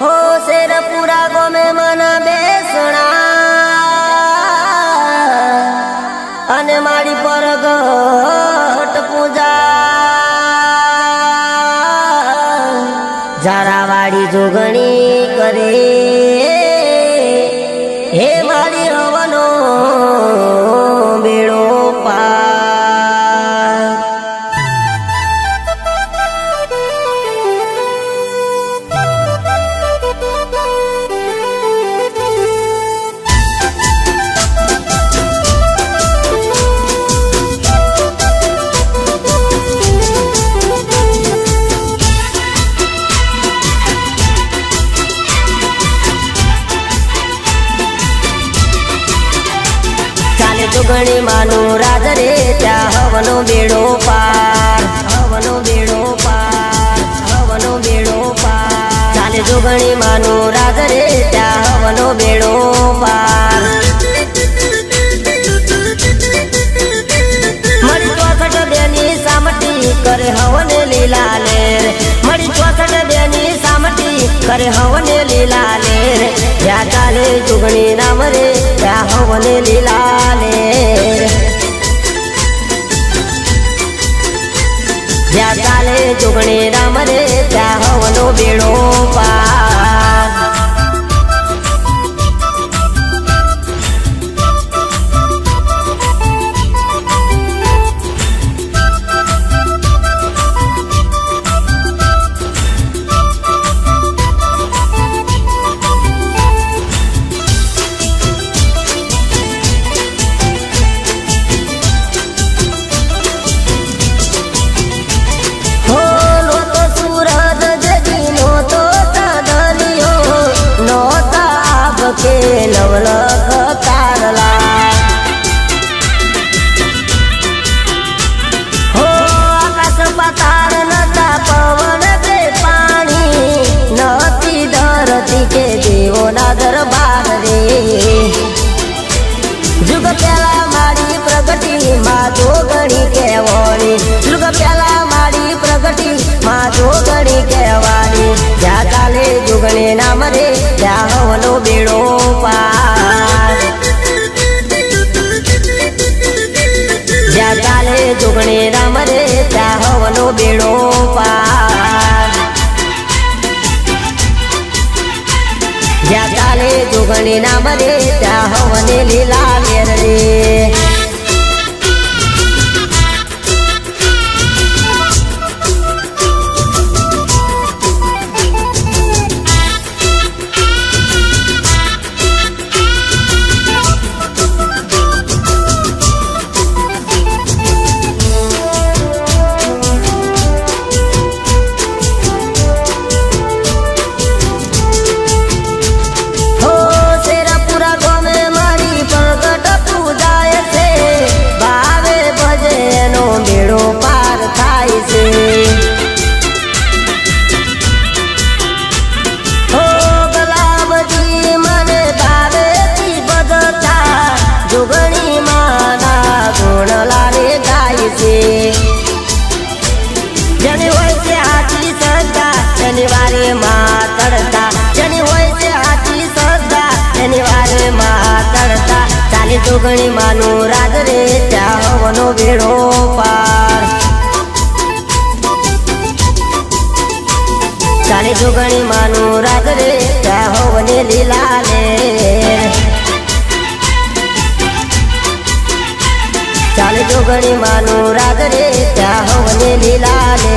હો શેર પૂરા ગોમે મન બેસણા. અને મારી પર ઘટ પૂજા ઝારાવાળી જોગણી કરે. હે મારી ચાલે જોગણી માનું રાજ રે, ત્યાં હવનો બેડો પાર. હવનો બેડો પાર, હવનો બેડો પાર. ચાલે જોગણી માનું રાજ રે, ત્યાં હવનો કરે હવને લીલા લે રે. ત્યાં ચાલે ચૂંટણી નામ રે ત્યાં હવને લીલા લે ત્યાં ચાલે ચૂંટણી રામ રે ત્યાં હવનો બેડો પાર જ્યાં ચાલે જુગણી નામ રે, ત્યાં હવનો બેડો પાર. જ્યાં ચાલે જુગણી રામ રે, ત્યાં હવનો બેડો પાર. જ્યાં ચાલે જોગણી નામ રે, ત્યાં હવને લીલા જોગણી માનો રાજ રે ત્યાં હવનો ભેડો પાર. ચાલી જોગણી માનું રાજ રે ત્યાં હવને લીલા લે ચાલે જોગણી માનું રાગ રે ત્યાં હવને લીલા લે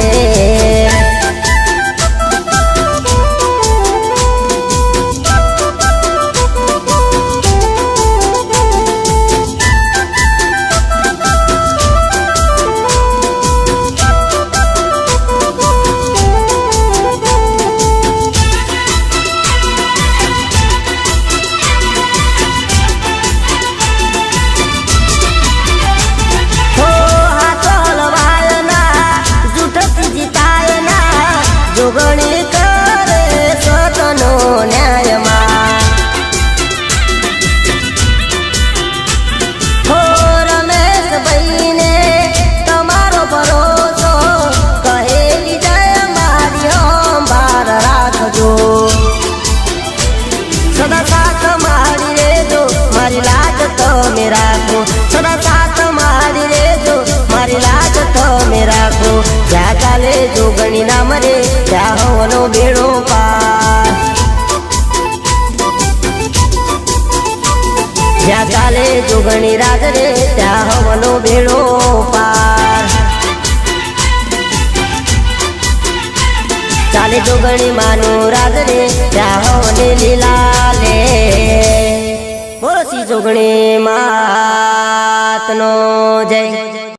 જ્યાં ચાલે જોગણી રાજ રે ત્યાં હવનો ભેળો પાર. ચાલે જોગણી માનું રાજ રે ત્યાં હવને લીલા લે. બોલો જોગણી માતનો જય.